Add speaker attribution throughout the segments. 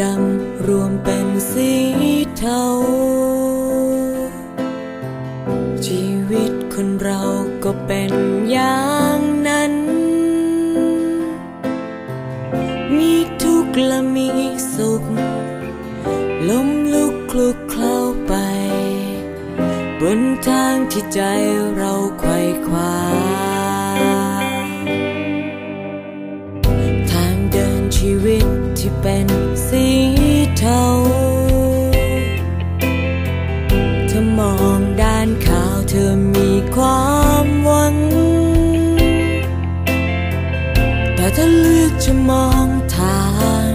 Speaker 1: ดำรวมเป็นสีเทา ชีวิตคนเราก็เป็นอย่างนั้น มีทุกข์และมีสุข ล้มลุกคลุกเคล้าไป บนทางที่ใจเราไขว่คว้า ถ้าเลือกจะมองทาง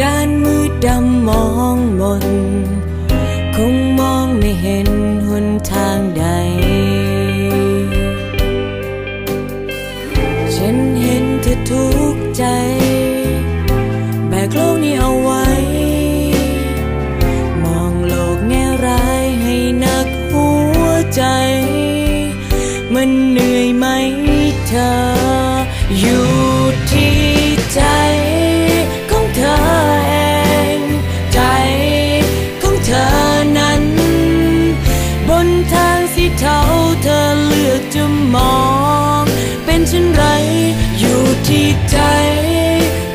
Speaker 1: ด้านมืดดำมองมน คงมองไม่เห็นหนทางใด ฉันเห็นเธอทุกข์ใจ แบกโลกนี้เอาไว้ มองโลกแง่ร้ายให้นักหัวใจ มันเหนื่อยไหมเธออยู่ ที่ใจของเธอเอง ใจของเธอนั้น บนทางสีเทาเธอเลือกจะมอง เป็นเช่นไรอยู่ที่ใจ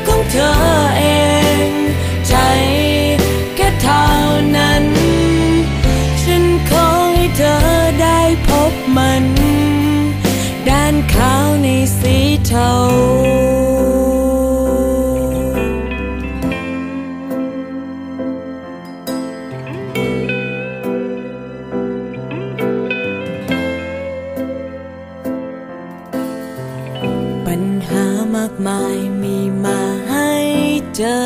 Speaker 1: ของเธอเอง ใจแค่เท่านั้น ฉันขอให้เธอได้พบมัน ด้านขาวในสีเทา มากมายมีมาให้เจอ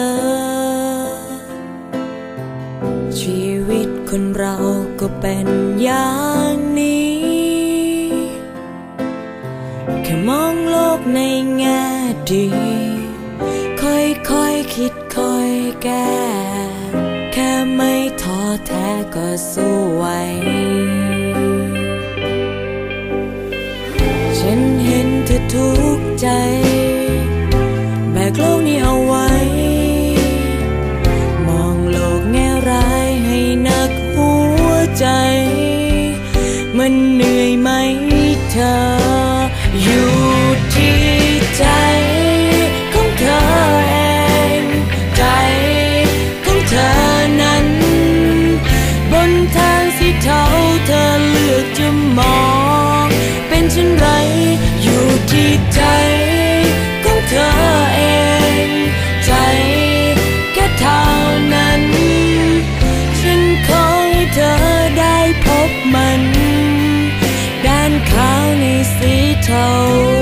Speaker 1: ชีวิตคนเราก็เป็นอย่างนี้ แค่มองโลกในแง่ดี ค่อยๆคคิดค่อยแก้ แค่ไม่ท้อแท้ก็สู้ไหวฉันเห็นเธอทุกใจ แบกโลกนี้เอาไว้ มองโลกแง่ร้ายให้นักหัวใจ มันเหนื่อยไหมเธอ อยู่ที่ใจของเธอเอง ใจของเธอนั้น บนทางสีเทาเธอเลือกจะมอง เป็นเช่นไร toes.